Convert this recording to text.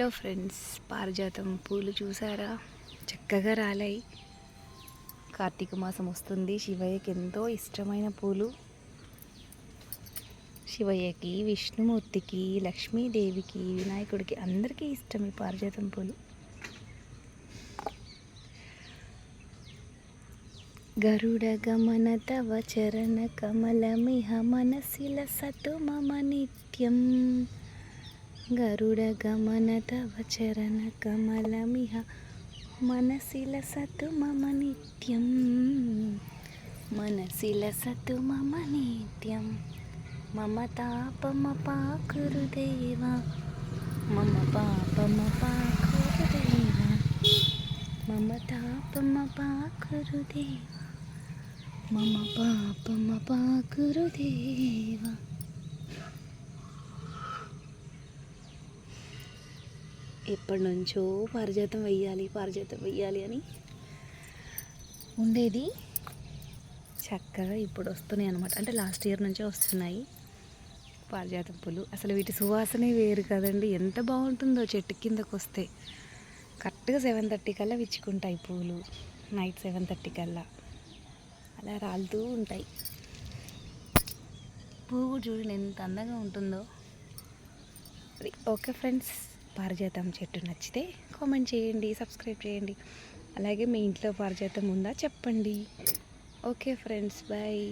Hello friends పారిజాతం పూలు చూసారా? చక్కగా రాలాయి. కార్తీక మాసం వస్తుంది శివయ్యకి ఎంతో ఇష్టమైన పూలు. శివయ్యకి విష్ణుమూర్తికి లక్ష్మీదేవికి వినాయకుడికి అందరికీ ఇష్టం ఈ పారిజాతం పూలు. గరుడ గమన తవ చరణ కమలమిహ మనసిల సతు మమ నిత్యం. గరుడ గమన తవ చరణ కమలమిహ మనసిల సతు మమ నిత్యం మనసిల సతు మమ నిత్యం మమ తాపమ పాకురుదేవ ఎప్పటి నుంచో పారిజాతం వెయ్యాలి పారిజాతం వెయ్యాలి అని ఉండేది. చక్కగా ఇప్పుడు వస్తున్నాయి అనమాట అంటే లాస్ట్ ఇయర్ నుంచే వస్తున్నాయి పారిజాతం పూలు అసలు వీటి సువాసనే వేరు కదండి. ఎంత బాగుంటుందో చెట్టు కిందకు వస్తే. కరెక్ట్గా సెవెన్ థర్టీ కల్లా విచ్చుకుంటాయి పూలు. నైట్ సెవెన్ థర్టీ కల్లా. అలా రాలుతూ ఉంటాయి. పువ్వు చూడండి ఎంత అందంగా ఉంటుందో. Okay friends. పారిజాతం చెట్టు నచ్చితే కామెంట్ చేయండి సబ్స్క్రైబ్ చేయండి. అలాగే మీ ఇంట్లో పారిజాతం ఉందా చెప్పండి. Okay friends bye.